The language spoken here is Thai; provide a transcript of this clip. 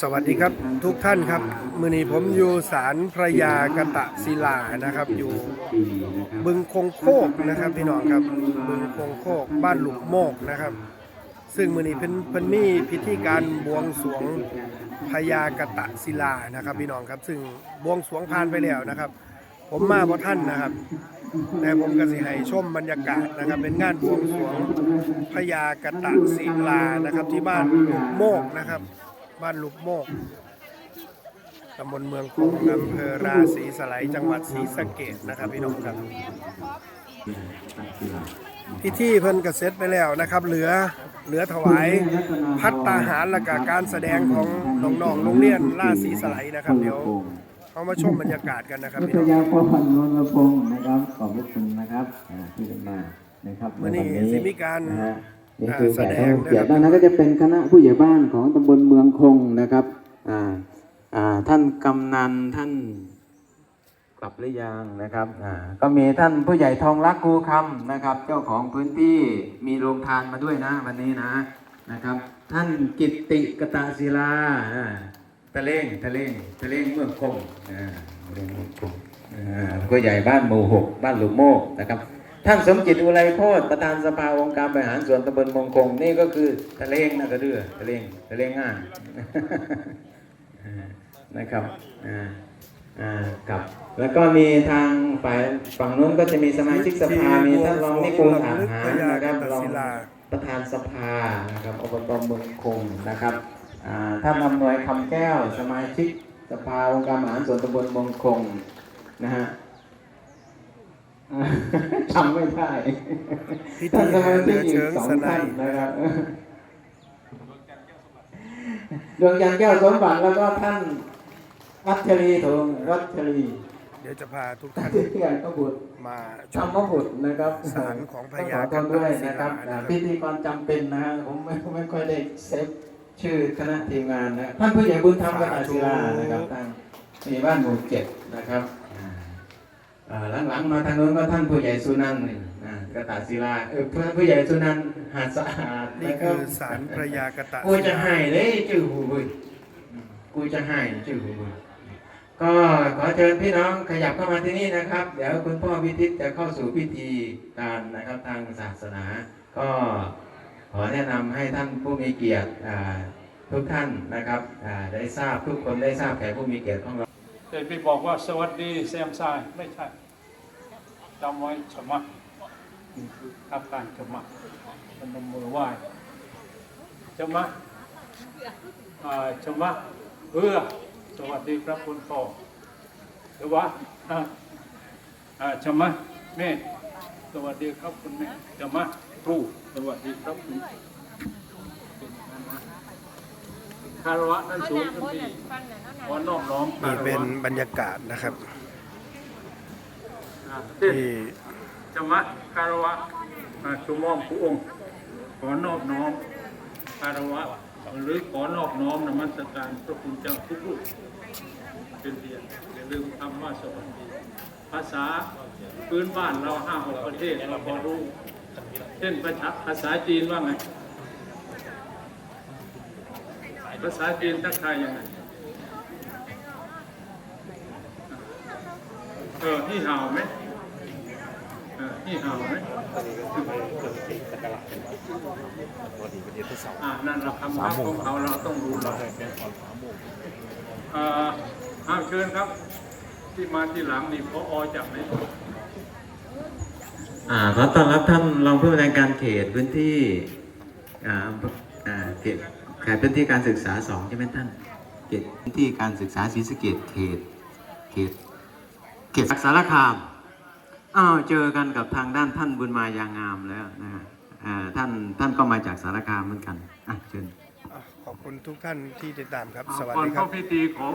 สวัสดีครับทุกท่านครับ มือนี้ผมอยู่ศาลพระยากะตะศิลานะครับ อยู่บึงคงโคกนะครับพี่น้องครับบึงคงโคกบ้านหลุกโมกนะครับ ซึ่งมือนี้เพิ่นเพิ่นมีพิธีการบวงสรวงพญากะตะศิลานะครับพี่น้องครับ ซึ่งบวงสรวงผ่านไปแล้วนะครับ ผมมาบ่ท่านนะครับ แต่ผมก็สิให้ชมบรรยากาศนะครับ เป็นงานบวงสรวงพญากตะศิลานะครับ ที่บ้านหลุกโมกนะครับ บ้านหลุกโมกตำบลเมืองคงอำเภอราศีสไลจังหวัดศรีสะเกษนะครับพี่น้องครับพิธีเพิ่นก็เสร็จไปแล้วนะครับ เหลือเหลือถวายพัตตาหารและกการแสดงของน้องๆโรงเรียนราศีสไลนะครับ เดี๋ยว เขามาชมบรรยากาศกันนะครับรัพี่ตน้องยาพรนนทพงศ์นะครับขอบพระคุณนะครับอ่าที่ได้มานะครับวันนี้ใสิมีการนะฮะนี่คืออ่าแขแสกดงผู้เกียรตินะครับด้านนั้นก็จะเป็นคณะผู้ใหญ่บ้านของตำบลเมืองคงนะครับอ่าอ่าท่านกำนันท่านกลับหรือยังนะครับอ่าก็มีท่านผู้ใหญ่ทองรักกูคำนะครับ เจ้าของพื้นที่มีโรงทานมาด้วยนะวันนี้นะนะครับ ท่านกิตติกตาศิลาอ่า ตะเล่งตะเล่งตะเล่งเมืองคงอ่าเมืองคงอ่าผู้ใหญ่บ้านหมู่หกบ้านหลุมโมกนะครับท่านสมจิตอุไรโคตรประธานสภาองค์การบริหารส่วนตำบลมงคงนี่ก็คือตะเลงนะกระเดือตะเลงตะเลงง่านนะครับอ่าอ่ากับ แล้วก็มีทางฝ่ายฝั่งนู้นก็จะมีสมาชิกสภามีท่านรองนิกูลอาหารนะครับรองประธานสภานะครับอบตเมืองคงนะครับอ่า ท่านอำนวยคำแก้ว สมาชิกสภาองค์การบริหารส่วนตำบลเมืองคงนะฮะอ่าจำไม่ได้พิธีแห่เรือเชิงสนัยนะครับดวงจันทร์แก้วสมบัติแล้วก็ท่านรัชรีทงรัชรีเดี๋ยวจะพาทุกท่านที่อันก็บุตรมาชธรรมมบุตรนะครับศาลของพญาต้องขอโทษด้วยนะครับกันตศิลานะครับพิธีกรจำเป็นนะฮะผมไม่ไม่ค่อยได้เซฟ ชื่อคณะทีมงานนะท่านผู้ใหญ่บุญธรรมกตศิลานะครับท่านมีบ้านหมู่เจ็ดนะครับอ่าอ่าหลังๆมาทางโน้นก็ท่านผู้ใหญ่สุนันท์อ่ากตศิลาเออเพื่อนผู้ใหญ่สุนันท์หาดสะอาดนี่นะคือรับศาลพระยากตะกูจะให้เลยจื้อหูบุยกูจะให้จื้อหูบุยก็ขอเชิญพี่น้องขยับเข้ามาที่นี่นะครับ เดี๋ยวคุณพ่อวิทิตจะเข้าสู่พิธีการนะครับทางศาสนา ก็ ขอแนะนำให้ท่านผู้มีเกียรติทุกท่านนะครับได้ทราบทุกคนได้ทราบแขกผู้มีเกียรติของเราแต่ไปบอกว่าสวัสดีแซมซายไม่ใช่จำไว้สมัครนี่คืออาการสมัครมันมมือไหว้สมัครอ่าสมัครเพื่อสวัสดีครับคุณพ่อหรือว่าอ่าอ่าสมัครแม่สวัสดีครับคุณแม่สมัคร ครูสวัสดีครับคารวะนั่นสูงขึ้นที่ขอนอบน้อมนี่เป็นบรรยากาศนะครับที่จะมะคารวะชุมอมพระองค์ขอนอบน้อมคารวะหรือขอนอบน้อมนมัสการพระคุณเจ้าทุกรูปเป็นเดียนอย่าลืมคำว่าสวัสดี ภาษาพื้นบ้านเราห้าหกประเทศเราพอรู้ เช่นภาษาภาษาจีนว่าไง ภาษาจีนทักทายยังไง เออนี่ห่าวไหมเออนี่ห่าวไหมอ่านั่นเราคำทักของเขาเราต้องรู้เราเอ่อห้ามเชิญครับ ที่มาที่หลังนี่พออจากไหน อ่าขอต้อนรับท่านรองผู้ว่าการเขตพื้นที่อ่าอ่าเขตเขตพื้นที่การศึกษาสองใช่ไหมท่านเขตพื้นที่การศึกษาศรีสะเกดเขตเขตเขตสารคามอ้าวเจอกันกับทางด้านท่านบุญมายางงามแล้วนะฮะอ่าท่านท่านก็มาจากสารคามเหมือนกันอะเชิญอะขอบคุณทุกท่านที่ติดตามครับ สวัสก่อนดีครัเข้าบพิธีขอ